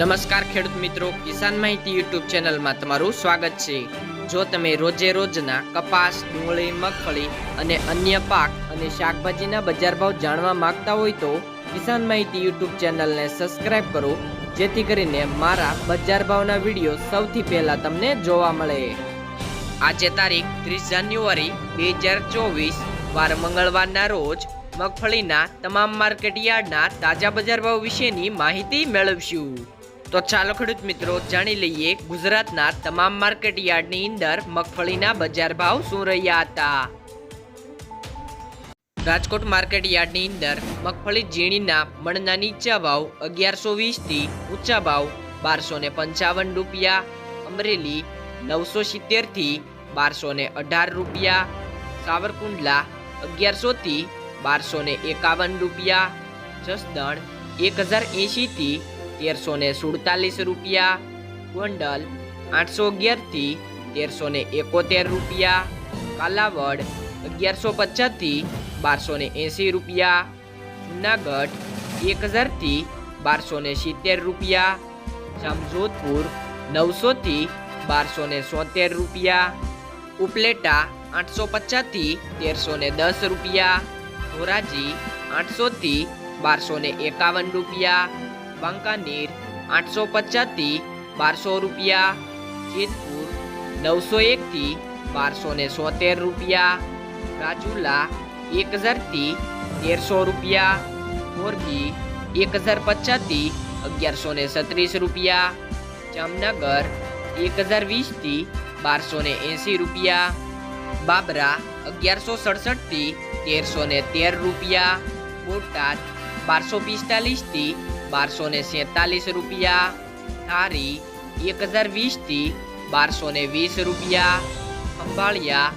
નમસ્કાર ખેડૂત મિત્રો, કિસાન માહિતી યુટ્યુબ ચેનલમાં તમારું સ્વાગત છે. જો તમે રોજે રોજના કપાસ, ડુંગળી, મગફળી અને અન્ય પાક અને શાકભાજીના બજાર ભાવ જાણવા માંગતા હોય તો કિસાન માહિતી યુટ્યુબ ચેનલને સબસ્ક્રાઇબ કરો, જેથી કરીને મારા બજાર ભાવના વીડિયો સૌથી પહેલા તમને જોવા મળે. આજે તારીખ ત્રીસ જાન્યુઆરી બે હજાર ચોવીસ, વાર મંગળવારના રોજ મગફળીના તમામ માર્કેટ યાર્ડના તાજા બજાર ભાવ વિશેની માહિતી મેળવશું. તો ચાલો ખેડૂત મિત્રો જાણી લઈએ ગુજરાતના તમામ માર્કેટ યાર્ડની અંદર મગફળીના બજાર ભાવ શું રહ્યા હતા? રાજકોટ માર્કેટ યાર્ડની અંદર મગફળી ઝીણીના મણના નીચા ભાવ અગિયારસો વીસથી ઊંચા ભાવ બારસો ને પંચાવન રૂપિયા, અમરેલી નવસો સિત્તેરથી બારસો ને અઢાર રૂપિયા, સાવરકુંડલા અગિયારસોથી બારસો ને એકાવન રૂપિયા, જસદણ એક હજાર એંશીથી તેરસો ને સુડતાલીસ રૂપિયા, ગોંડલ આઠસો અગિયારથી તેરસો ને એકોતેર રૂપિયા, કાલાવડ અગિયારસો પચાસથી બારસો ને એંસી રૂપિયા, જુનાગઢ એક હજારથી બારસો ને સિત્તેર રૂપિયા, જામજોધપુર નવસોથી બારસો ને સોતેર રૂપિયા, ઉપલેટા આઠસો પચાસથી તેરસો ને દસ રૂપિયા, ધોરાજી આઠસોથી બારસો ને એકાવન રૂપિયા વાંકાનેર આઠસો પચાસથી બારસો રૂપિયા. જેતપુર, નવસો એકથી બારસો ને સોતેર રૂપિયા. રાજુલા એક હજારથી તેરસો રૂપિયા. મોરબી એક હજાર પચાસથી અગિયારસો ને સત્રીસ રૂપિયા. જામનગર એક હજાર વીસથી બારસો ને એંસી રૂપિયા. બાબરા, અગિયારસો સડસઠથી તેરસો ને તેર રૂપિયા. બોટાદ, બારસો પિસ્તાલીસથી બારસો ને સેતાલીસ રૂપિયા ધારી એક હજાર વીસથી બારસો ને વીસ રૂપિયા, ખંભાળિયા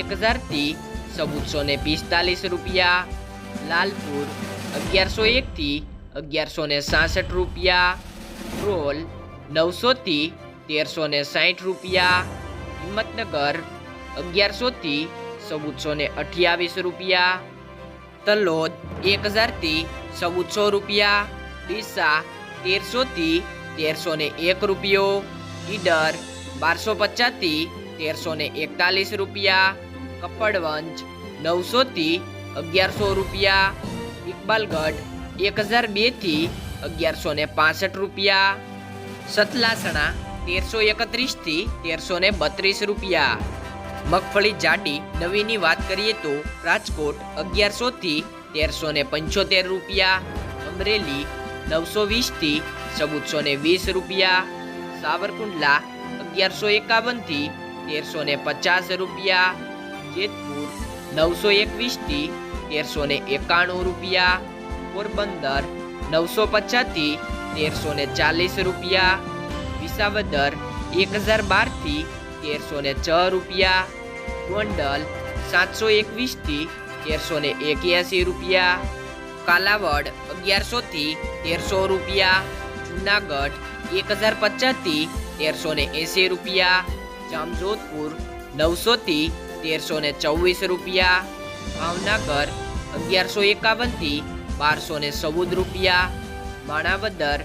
એક હજારથી ચૌદસો ને પિસ્તાલીસ રૂપિયા, લાલપુર અગિયારસો એકથી અગિયારસો ને સાસઠ રૂપિયા, રોલ નવસોથી તેરસો ને સાઠ રૂપિયા, હિંમતનગર અગિયારસોથી ચૌદસો ને અઠ્યાવીસ રૂપિયા, તલોદ એક હજારથી ચૌદસો રૂપિયા ડીસા તેરસોથી તેરસો ને એક રૂપિયો, ઈડર બારસો પચાસથી તેરસો ને એકતાલીસ રૂપિયા, કપડવંજ નવસોથી અગિયારસો રૂપિયા, ઇકબાલગઢ એક હજાર બેથી અગિયારસો ને પાસઠ રૂપિયા, સતલાસણા તેરસો એકત્રીસથી તેરસો ને બત્રીસ રૂપિયા. મગફળી જાડી નવીની વાત કરીએ તો રાજકોટ અગિયારસોથી તેરસો ને પંચોતેર રૂપિયા, અમરેલી નવસો વીસથી ચૌદસો ને વીસ રૂપિયા, સાવરકુંડલા અગિયારસો એકાવનથી તેરસો ને પચાસ રૂપિયા, જેતપુર નવસો એકવીસથી તેરસો ને એકાણું રૂપિયા, પોરબંદર નવસો પચાસથી તેરસો ને ચાલીસ રૂપિયા, વિસાવદર એક હજાર બારથી તેરસો ને છ રૂપિયા, ગોંડલ સાતસો એકવીસથી તેરસો ને એક્યાસી રૂપિયા કાલાવડ અગિયારસોથી તેરસો રૂપિયા, જુનાગઢ, એક હજાર પચાસથી તેરસો ને એંસી રૂપિયા, જામજોધપુર નવસોથી તેરસો ને ચોવીસ રૂપિયા, ભાવનગર, અગિયારસો એકાવનથી બારસો ને ચૌદ રૂપિયા, માણાવદર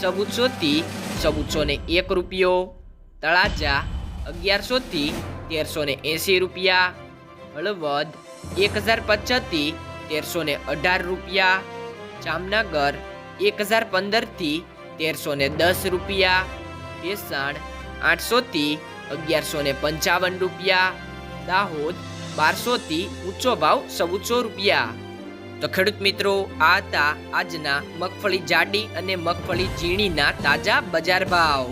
ચૌદસોથી ચૌદસો ને એક રૂપિયો, તળાજા અગિયારસોથી તેરસો ને એંસી રૂપિયા, હળવદ, એક હજાર પચાસથી તેરસો ને અઢાર રૂપિયા, જામનગર એક હજાર પંદરથી તેરસો ને દસ રૂપિયા, ભેસાણ આઠસોથી અગિયારસો ને પંચાવન રૂપિયા, દાહોદ બારસોથી ઊંચો ભાવ ચૌદસો રૂપિયા. તો ખેડૂત મિત્રો, આ હતા આજના મગફળી જાડી અને મગફળી ઝીણીના તાજા બજાર ભાવ.